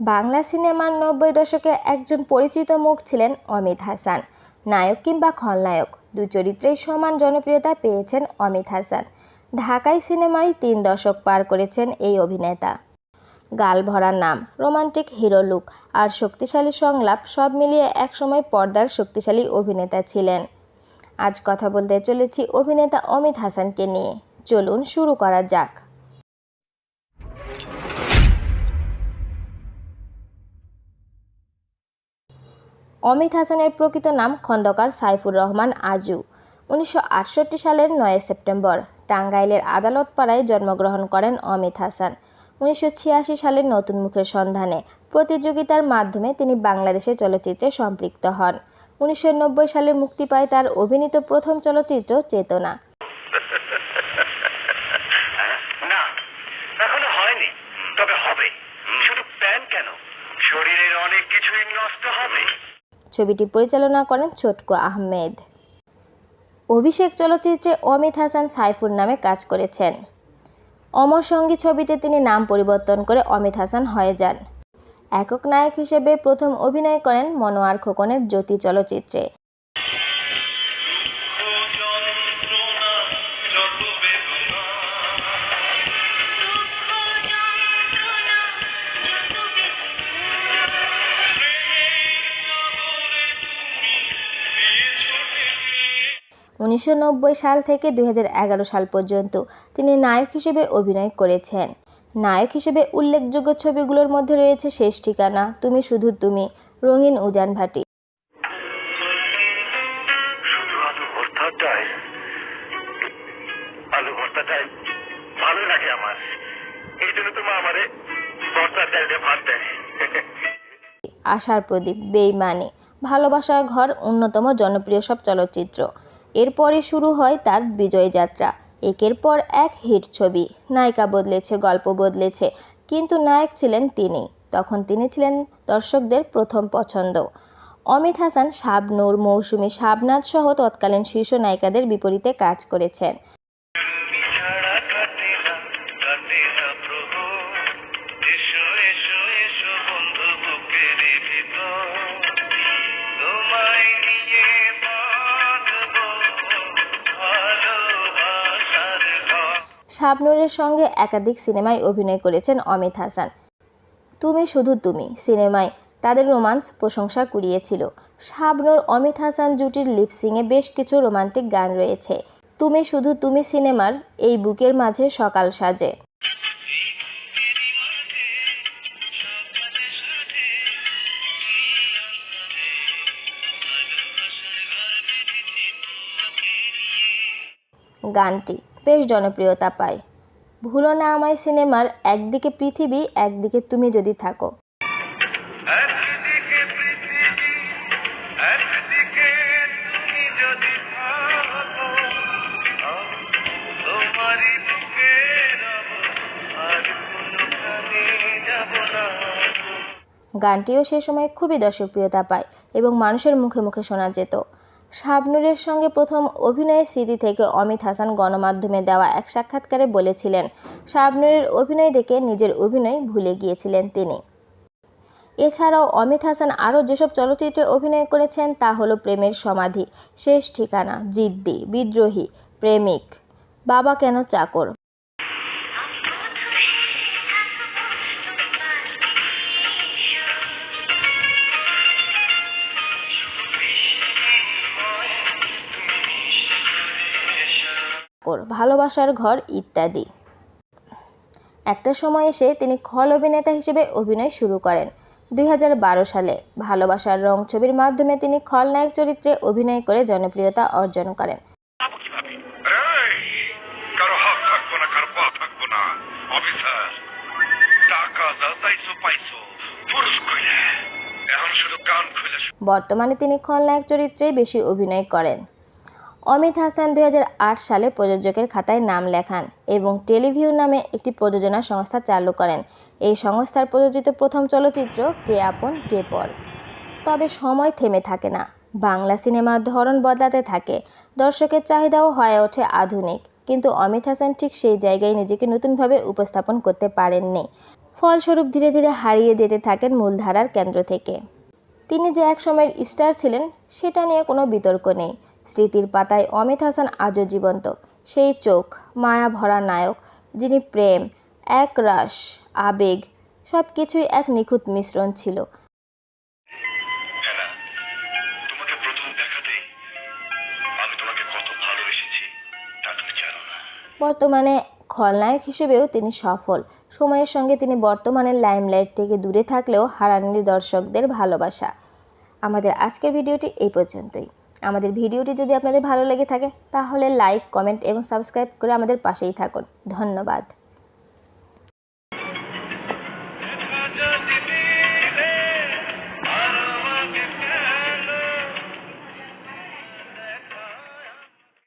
বাংলা সিনেমার নব্বই দশকে একজন পরিচিত মুখ ছিলেন অমিত হাসান। নায়ক কিংবা খলনায়ক। দু চরিত্রেই সমান জনপ্রিয়তা পেয়েছেন অমিত হাসান। ঢাকাই সিনেমায় তিন দশক পার করেছেন এই অভিনেতা। গাল ভরা নাম, রোমান্টিক হিরো লুক আর শক্তিশালী সংলাপ সব মিলিয়ে একসময় পর্দার শক্তিশালী অভিনেতা ছিলেন। আজ কথা বলতে চলেছি অভিনেতা অমিত হাসানকে নিয়ে। চলুন শুরু করা যাক। অমিত হাসানের প্রকৃত নাম খন্দকার সাইফুর রহমান আজু, উনিশশো আটষট্টি সালের নয় সেপ্টেম্বর। টাঙ্গাইলের আদালত পাড়ায় জন্মগ্রহণ করেন অমিত হাসান। উনিশশো সালের নতুন মুখের সন্ধানে প্রতিযোগিতার মাধ্যমে তিনি বাংলাদেশের চলচ্চিত্রে সম্পৃক্ত হন। উনিশশো নব্বই সালে মুক্তি পায় তার অভিনীত প্রথম চলচ্চিত্র চেতনা। শরীরের অনেক কিছুই নষ্ট হবে। ছবিটি পরিচালনা করেন ছোটকু আহমেদ। অভিষেক চলচ্চিত্রে অমিত হাসান সাইফুর নামে কাজ করেছেন। অমর সঙ্গী ছবিতে তিনি নাম পরিবর্তন করে অমিত হাসান হয়ে যান। একক নায়ক হিসেবে প্রথম অভিনয় করেন মনোয়ার খোকনের জ্যোতি চলচ্চিত্রে। উনিশশো নব্বই সাল থেকে দুই হাজার এগারো সাল পর্যন্ত তিনি নায়ক হিসেবে অভিনয় করেছেন। নায়ক হিসেবে উল্লেখযোগ্য ছবিগুলোর মধ্যে রয়েছে শেষ ঠিকানা তুমি শুধু তুমি রঙিন উজান ভাটি। আলু ভর্তাটাই আলু ভালো লাগে আমার। এই জন্য তো আমারে ভর্তার চাল ভাত দেয়। আশার প্রদীপ বেইমানি ভালোবাসার ঘর অন্যতম জনপ্রিয় সব চলচ্চিত্র। এরপরে শুরু হয় তার বিজয় যাত্রা। একের পর এক হিট ছবি। নায়িকা বদলেছে, গল্প বদলেছে, কিন্তু নায়ক ছিলেন তিনি। তখন তিনি ছিলেন দর্শকদের প্রথম পছন্দ। অমিত হাসান, শাবনুর, মৌসুমী শাবনাথ সহ তৎকালীন শীর্ষ নায়িকাদের বিপরীতে কাজ করেছেন। শাবনূরের সঙ্গে একাধিক সিনেমায় অভিনয় করেছেন অমিত হাসান। তুমি শুধু তুমি সিনেমায় তাদের রোমান্স প্রশংসা কুড়িয়েছিল। শাবনূর, অমিত হাসান জুটির লিপসিংয়ে বেশ কিছু রোমান্টিক গান রয়েছে। তুমি শুধু তুমি সিনেমার এই বুকের মাঝে সকাল সাজে। গানটি বেশ জনপ্রিয়তা পায়। ভুলো না আমায় সিনেমার একদিকে পৃথিবী একদিকে তুমি যদি থাকো। গানটিও সে সময় খুবই দর্শকপ্রিয়তা পায় এবং মানুষের মুখে মুখে শোনা যেত। শাবনুরের সঙ্গে প্রথম অভিনয়ের স্মৃতি থেকে অমিত হাসান গণমাধ্যমে দেওয়া এক সাক্ষাৎকারে বলেছিলেন, শাবনুরের অভিনয় দেখে নিজের অভিনয় ভুলে গিয়েছিলেন তিনি। এছাড়াও অমিত হাসান আরও যেসব চলচ্চিত্রে অভিনয় করেছেন তা হলো প্রেমের সমাধি, শেষ ঠিকানা, জিদ্দি, বিদ্রোহী, প্রেমিক, বাবা কেন চাকর? চাকর ভালোবাসার ঘর ইত্যাদি। একটা সময় এসে তিনি খল অভিনেতা হিসেবে অভিনয় শুরু করেন। দুই হাজার বারো সালে ভালোবাসার রং ছবির মাধ্যমে তিনি খলনায়ক চরিত্রে অভিনয় করে জনপ্রিয়তা অর্জন করেন। বর্তমানে তিনি খলনায়ক চরিত্রে বেশি অভিনয় করেন। অমিত হাসান দুই হাজার আট সালে প্রযোজকের খাতায় নাম লেখান এবং টেলিভিউ নামে একটি প্রযোজনা সংস্থা চালু করেন। এই সংস্থার প্রযোজিত প্রথম চলচ্চিত্র কে আপন, কে পর। তবে সময় থেমে থাকে না। বাংলা সিনেমার ধরন বদলাতে থাকে। দর্শকের চাহিদাও হয়ে ওঠে আধুনিক। কিন্তু অমিত হাসান ঠিক সেই জায়গায় নিজেকে নতুনভাবে উপস্থাপন করতে পারেননি। ফলস্বরূপ ধীরে ধীরে হারিয়ে যেতে থাকেন মূলধারার কেন্দ্র থেকে। তিনি যে এক সময়ের স্টার ছিলেন, সেটা নিয়ে কোনো বিতর্ক নেই। স্মৃতির পাতায় অমিত হাসান আজও জীবন্ত। সেই চোখ মায়া ভরা নায়ক যিনি প্রেম এক রাস আবেগ সব কিছুই এক নিখুঁত মিশ্রণ ছিল। বর্তমানে খলনায়ক হিসেবেও তিনি সফল। সময়ের সঙ্গে তিনি বর্তমানে লাইমলাইট থেকে দূরে থাকলেও হারাননি দর্শকদের ভালোবাসা। আমাদের আজকের ভিডিওটি এই পর্যন্তই। আমাদের ভিডিওটি যদি আপনাদের ভালো লেগে থাকে, তাহলে লাইক কমেন্ট এবং সাবস্ক্রাইব করে আমাদের পাশেই থাকুন। ধন্যবাদ।